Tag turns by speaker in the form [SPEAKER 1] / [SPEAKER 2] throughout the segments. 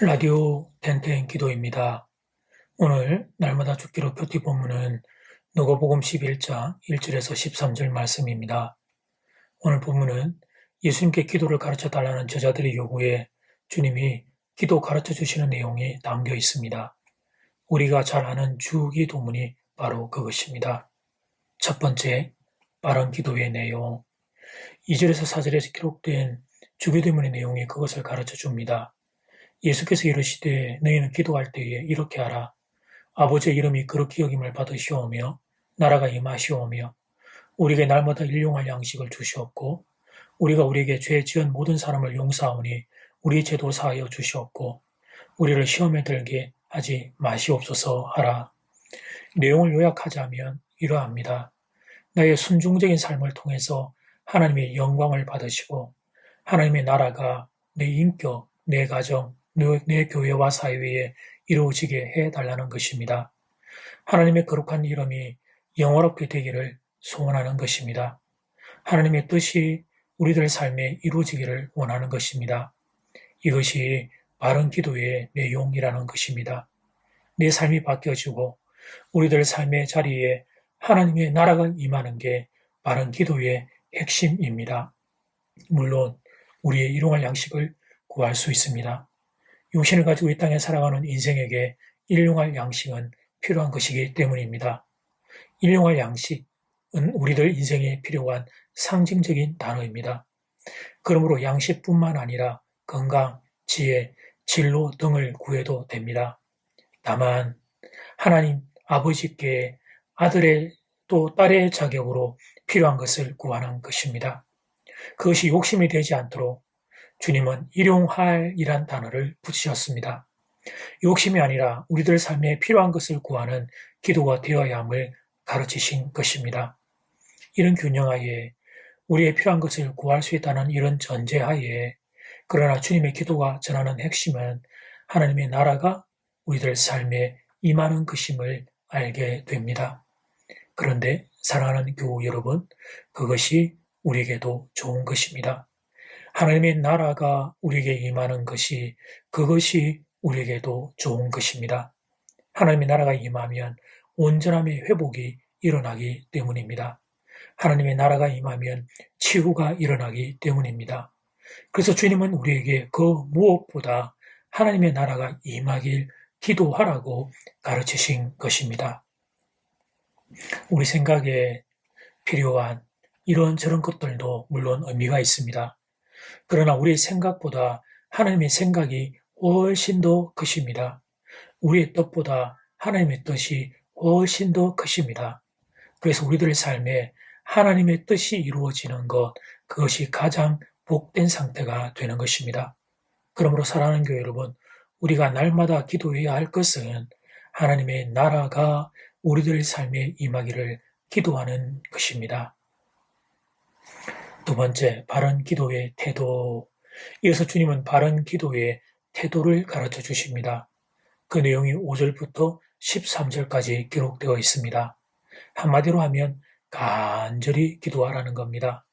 [SPEAKER 1] 라디오 텐텐 기도입니다. 오늘 날마다 죽기로 표티 본문은 누가복음 11장 1절에서 13절 말씀입니다. 오늘 본문은 예수님께 기도를 가르쳐 달라는 저자들의 요구에 주님이 기도 가르쳐 주시는 내용이 담겨 있습니다. 우리가 잘 아는 주기도문이 바로 그것입니다. 첫 번째, 빠른 기도의 내용. 2절에서 4절에서 기록된 주기도문의 내용이 그것을 가르쳐 줍니다. 예수께서 이르시되 너희는 기도할 때에 이렇게 하라. 아버지의 이름이 그렇게 여김을 받으시오며 나라가 임하시오며 우리에게 날마다 일용할 양식을 주시옵고 우리가 우리에게 죄 지은 모든 사람을 용서하오니 우리 죄도 사하여 주시옵고 우리를 시험에 들게 하지 마시옵소서 하라. 내용을 요약하자면 이러합니다. 나의 순종적인 삶을 통해서 하나님의 영광을 받으시고 하나님의 나라가 내 인격, 내 가정, 내 교회와 사회에 이루어지게 해 달라는 것입니다. 하나님의 거룩한 이름이 영원롭게 되기를 소원하는 것입니다. 하나님의 뜻이 우리들 삶에 이루어지기를 원하는 것입니다. 이것이 바른 기도의 내용이라는 것입니다. 내 삶이 바뀌어지고 우리들 삶의 자리에 하나님의 나라가 임하는 게 바른 기도의 핵심입니다. 물론 우리의 일용할 양식을 구할 수 있습니다. 육신을 가지고 이 땅에 살아가는 인생에게 일용할 양식은 필요한 것이기 때문입니다. 일용할 양식은 우리들 인생에 필요한 상징적인 단어입니다. 그러므로 양식뿐만 아니라 건강, 지혜, 진로 등을 구해도 됩니다. 다만 하나님 아버지께 아들의 또 딸의 자격으로 필요한 것을 구하는 것입니다. 그것이 욕심이 되지 않도록 주님은 일용할이란 단어를 붙이셨습니다. 욕심이 아니라 우리들 삶에 필요한 것을 구하는 기도가 되어야 함을 가르치신 것입니다. 이런 균형하에 우리의 필요한 것을 구할 수 있다는 이런 전제하에 그러나 주님의 기도가 전하는 핵심은 하나님의 나라가 우리들 삶에 임하는 것임을 알게 됩니다. 그런데 사랑하는 교우 여러분, 그것이 우리에게도 좋은 것입니다. 하나님의 나라가 우리에게 임하는 것이 그것이 우리에게도 좋은 것입니다. 하나님의 나라가 임하면 온전함의 회복이 일어나기 때문입니다. 하나님의 나라가 임하면 치유가 일어나기 때문입니다. 그래서 주님은 우리에게 그 무엇보다 하나님의 나라가 임하길 기도하라고 가르치신 것입니다. 우리 생각에 필요한 이런 저런 것들도 물론 의미가 있습니다. 그러나 우리의 생각보다 하나님의 생각이 훨씬 더 크십니다. 우리의 뜻보다 하나님의 뜻이 훨씬 더 크십니다. 그래서 우리들의 삶에 하나님의 뜻이 이루어지는 것, 그것이 가장 복된 상태가 되는 것입니다. 그러므로 사랑하는 교회 여러분, 우리가 날마다 기도해야 할 것은 하나님의 나라가 우리들 삶에 임하기를 기도하는 것입니다. 두 번째, 바른 기도의 태도. 이어서 주님은 바른 기도의 태도를 가르쳐 주십니다. 그 내용이 5절부터 13절까지 기록되어 있습니다. 한마디로 하면 간절히 기도하라는 겁니다.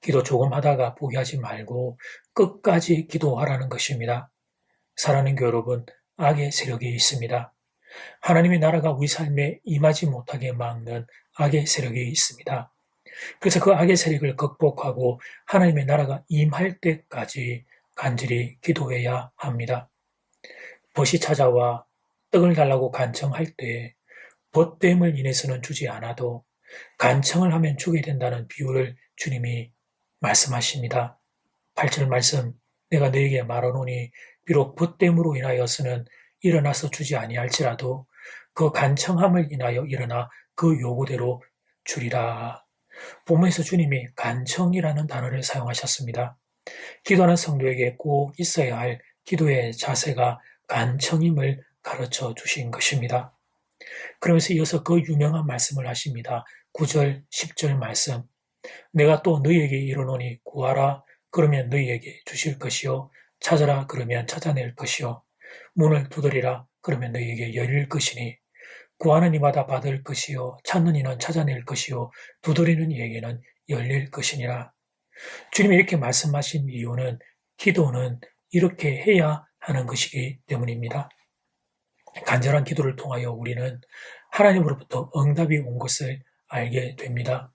[SPEAKER 1] 기도 조금 하다가 포기하지 말고 끝까지 기도하라는 것입니다. 사랑하는 여러분, 악의 세력이 있습니다. 하나님의 나라가 우리 삶에 임하지 못하게 막는 악의 세력이 있습니다. 그래서 그 악의 세력을 극복하고 하나님의 나라가 임할 때까지 간절히 기도해야 합니다. 벗이 찾아와 떡을 달라고 간청할 때 벗됨을 인해서는 주지 않아도 간청을 하면 주게 된다는 비유를 주님이 말씀하십니다. 8절 말씀 내가 너에게 말하노니 비록 벗됨으로 인하여서는 일어나서 주지 아니할지라도 그 간청함을 인하여 일어나 그 요구대로 주리라. 본문에서 주님이 간청이라는 단어를 사용하셨습니다. 기도하는 성도에게 꼭 있어야 할 기도의 자세가 간청임을 가르쳐 주신 것입니다. 그러면서 이어서 그 유명한 말씀을 하십니다. 9절, 10절 말씀. 내가 또 너희에게 이르노니 구하라 그러면 너희에게 주실 것이요 찾아라 그러면 찾아낼 것이요 문을 두드리라 그러면 너희에게 열릴 것이니 구하는 이마다 받을 것이요 찾는 이는 찾아낼 것이요 두드리는 이에게는 열릴 것이니라. 주님이 이렇게 말씀하신 이유는 기도는 이렇게 해야 하는 것이기 때문입니다. 간절한 기도를 통하여 우리는 하나님으로부터 응답이 온 것을 알게 됩니다.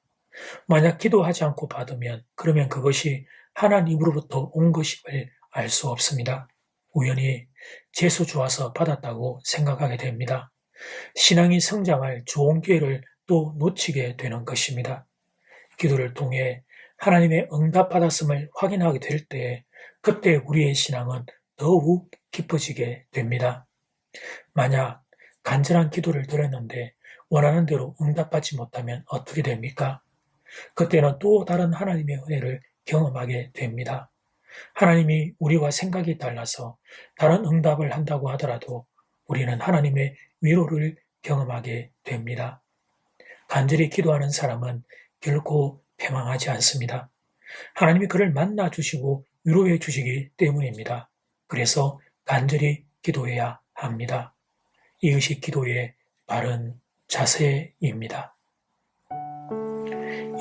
[SPEAKER 1] 만약 기도하지 않고 받으면 그러면 그것이 하나님으로부터 온 것임을 알 수 없습니다. 우연히 재수 좋아서 받았다고 생각하게 됩니다. 신앙이 성장할 좋은 기회를 또 놓치게 되는 것입니다. 기도를 통해 하나님의 응답받았음을 확인하게 될 때, 그때 우리의 신앙은 더욱 깊어지게 됩니다. 만약 간절한 기도를 드렸는데 원하는 대로 응답받지 못하면 어떻게 됩니까? 그때는 또 다른 하나님의 은혜를 경험하게 됩니다. 하나님이 우리와 생각이 달라서 다른 응답을 한다고 하더라도 우리는 하나님의 위로를 경험하게 됩니다. 간절히 기도하는 사람은 결코 패망하지 않습니다. 하나님이 그를 만나 주시고 위로해 주시기 때문입니다. 그래서 간절히 기도해야 합니다. 이것이 기도의 바른 자세입니다.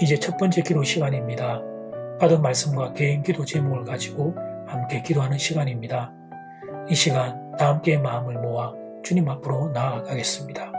[SPEAKER 1] 이제 첫 번째 기도 시간입니다. 받은 말씀과 개인 기도 제목을 가지고 함께 기도하는 시간입니다. 이 시간 다 함께 마음을 모아 주님 앞으로 나아가겠습니다.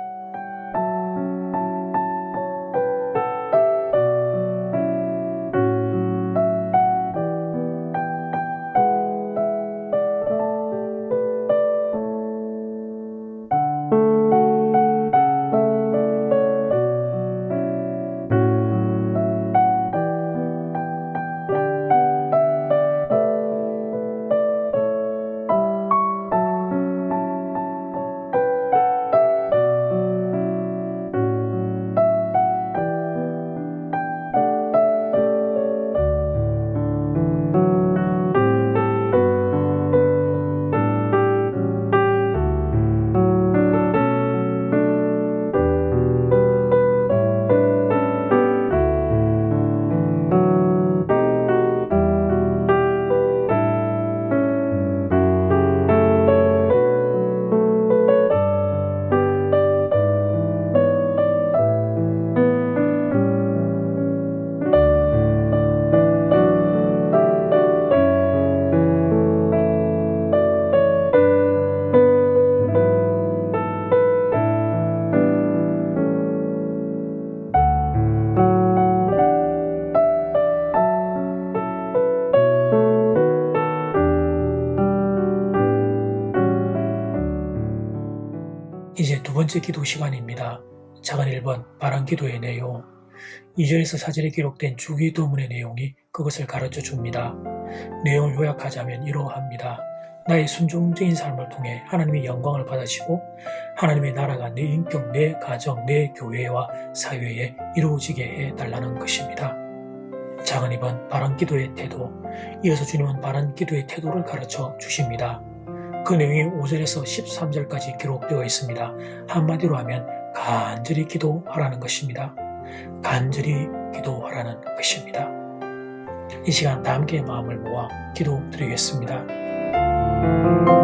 [SPEAKER 1] 번째 기도 시간입니다. 작은 1번 바람 기도의 내용 2절에서 4절에 기록된 주기도문의 내용이 그것을 가르쳐 줍니다. 내용을 요약하자면 이러합니다. 나의 순종적인 삶을 통해 하나님의 영광을 받으시고 하나님의 나라가 내 인격, 내 가정, 내 교회와 사회에 이루어지게 해달라는 것입니다. 작은 2번 바람 기도의 태도 이어서 주님은 바람 기도의 태도를 가르쳐 주십니다. 그 내용이 5절에서 13절까지 기록되어 있습니다. 한마디로 하면 간절히 기도하라는 것입니다. 간절히 기도하라는 것입니다. 이 시간 다 함께 마음을 모아 기도 드리겠습니다.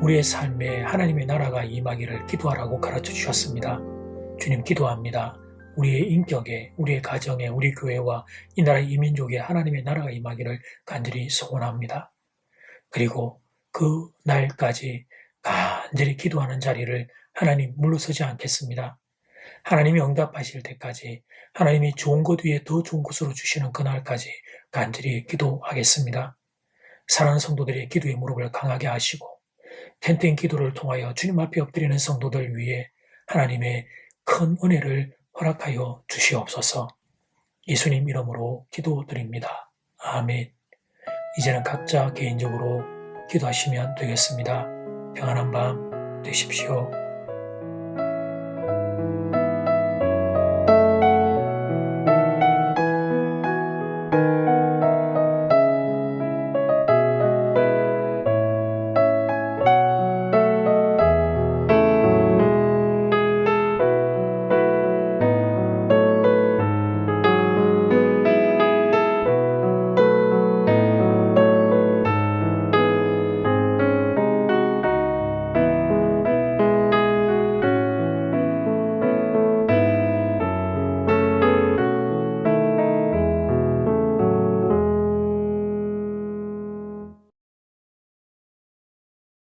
[SPEAKER 1] 우리의 삶에 하나님의 나라가 임하기를 기도하라고 가르쳐 주셨습니다. 주님 기도합니다. 우리의 인격에, 우리의 가정에, 우리 교회와 이 나라 이민족에 하나님의 나라가 임하기를 간절히 소원합니다. 그리고 그 날까지 간절히 기도하는 자리를 하나님 물러서지 않겠습니다. 하나님이 응답하실 때까지 하나님이 좋은 것 위에 더 좋은 것으로 주시는 그날까지 간절히 기도하겠습니다. 사랑하는 성도들의 기도의 무릎을 강하게 하시고 텐트인 기도를 통하여 주님 앞에 엎드리는 성도들 위해 하나님의 큰 은혜를 허락하여 주시옵소서. 예수님 이름으로 기도드립니다. 아멘. 이제는 각자 개인적으로 기도하시면 되겠습니다. 평안한 밤 되십시오.